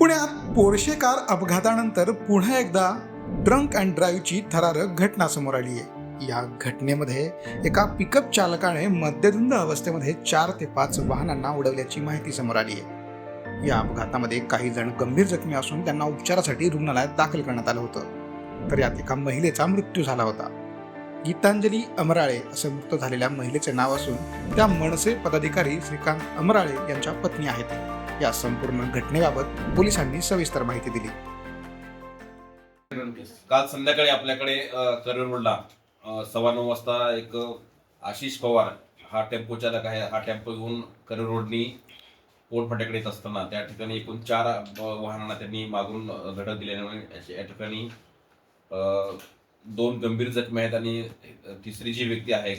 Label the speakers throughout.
Speaker 1: पुण्यात Porsche car अपघातानंतर पुन्हा एकदा ड्रंक अँड ड्राईव्हची थरारक घटना समोर आली आहे. या घटनेमध्ये एका पिकअप चालकाने मद्यधुंद अवस्थेमध्ये चार ते पाच वाहनांना उडवल्याची माहिती समोर आली आहे. या अपघातामध्ये काही जण गंभीर जखमी असून त्यांना उपचारासाठी रुग्णालयात दाखल करण्यात आलं होतं. तर यात एका महिलेचा मृत्यू झाला होता. गीतांजली अमराळे असं मृत झालेल्या महिलेचे नाव असून त्या मनसे पदाधिकारी श्रीकांत अमराळे यांच्या पत्नी आहेत. या संपूर्ण घटनेबाबत पोलिसांनी सविस्तर माहिती दिली.
Speaker 2: काल संध्याकाळी आपल्याकडे अ, रोडला सव्वा नऊ वाजता एक आशिष पवार हा टेम्पो चालक आहे. हा टेम्पो घेऊन करिअर रोडनी पोट फाट्याकडे येत असताना त्या ठिकाणी एकूण चार वाहनांना त्यांनी मागून धडक दिल्यामुळे या ठिकाणी दोन गंभीर जखमी आहेत आणि तिसरी जी व्यक्ती आहे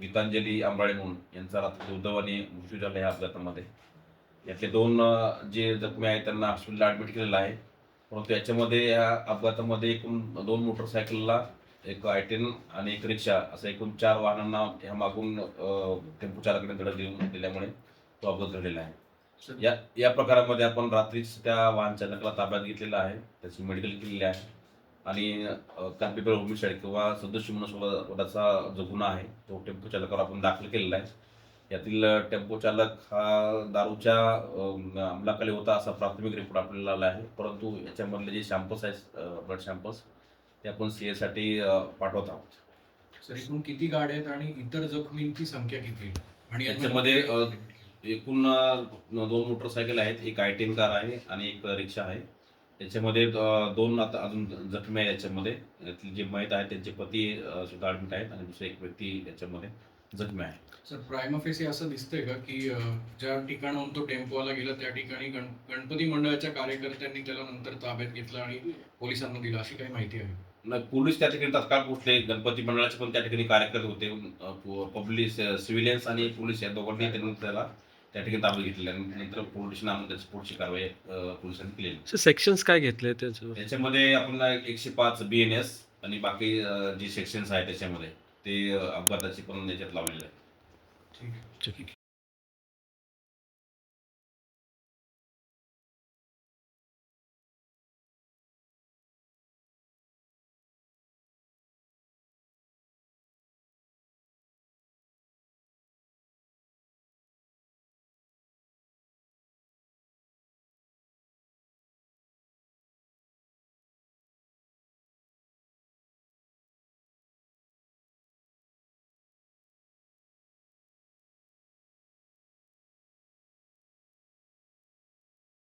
Speaker 2: गीतांजली आंबाळे म्हणून यांचा रात्री दुर्दैवाने मृत्यू झाला या अपघातामध्ये. यातले दोन जे जखमी आहेत त्यांना हॉस्पिटलला ॲडमिट केलेलं आहे. परंतु याच्यामध्ये या अपघातामध्ये एकूण दोन मोटरसायकलला एक आय टेन आणि एक रिक्षा असं एकूण चार वाहनांना ह्या मागून टेम्पो चालकाने धडक देऊन दिल्यामुळे तो अपघात घडलेला आहे. या या प्रकारामध्ये आपण रात्रीच त्या वाहन चालकाला ताब्यात घेतलेला आहे. त्याची मेडिकल केलेली आहे. आणि कॅम्पिबल होमिसाईड किंवा सदस्य मनुष्यवधाचा जो गुन्हा आहे तो टेम्पो चालकावर आपण दाखल केलेला आहे. यातील टेम्पो चालक हा दारूच्या अंमलाखाली होता असा प्राथमिक रिपोर्ट आपल्याला आला आहे. परंतु याच्यामधले जे शॅम्पल्स आहेत ब्लड शॅम्पल्स ते आपण सी एसाठी पाठवत आहोत.
Speaker 3: सर एकूण किती गाड्या आहेत आणि इतर जखमींची संख्या किती आहे? आणि
Speaker 2: याच्यामध्ये एकूण दोन मोटरसायकल आहेत एक आय टेन कार आहे आणि एक रिक्षा आहे. याच्यामध्ये दोन आता अजून जखमी आहेत याच्यामध्ये. यातले जे मयत आहेत त्यांचे पती सुद्धा ऍडमिट आहेत आणि दुसरे एक व्यक्ती याच्यामध्ये. जखमी आहे.
Speaker 3: सर प्रायमा फेसी असं दिसतंय का की ज्या ठिकाणाहून तो टेम्पोवाला गेला त्या ठिकाणी गण गणपती मंडळाच्या कार्यकर्त्यांनी त्याला नंतर ताब्यात घेतलं आणि पोलिसांना दिलं अशी काही माहिती आहे?
Speaker 2: नाही, पोलीस त्या ठिकाणी तत्काळ पोहोचले. गणपती मंडळाचे पण त्या ठिकाणी कार्यकर्ते होते. पब्लिक सिव्हिलियन्स आणि पोलीस या दोघांनी त्यांनी त्याला त्या ठिकाणी ताब्यात घेतलेलं आहे. आणि नंतर पोलिसांना आणून त्याची पुढची कारवाई पोलिसांनी केलेली
Speaker 4: सेक्शन्स काय घेतले त्याचं?
Speaker 2: त्याच्यामध्ये आपण एकशे पाच बी एन एस आणि बाकी जी सेक्शन्स आहेत त्याच्यामध्ये. ते अपघाताचे पण याच्यात लावलेले आहे
Speaker 3: ठीक आहे.
Speaker 4: ठीक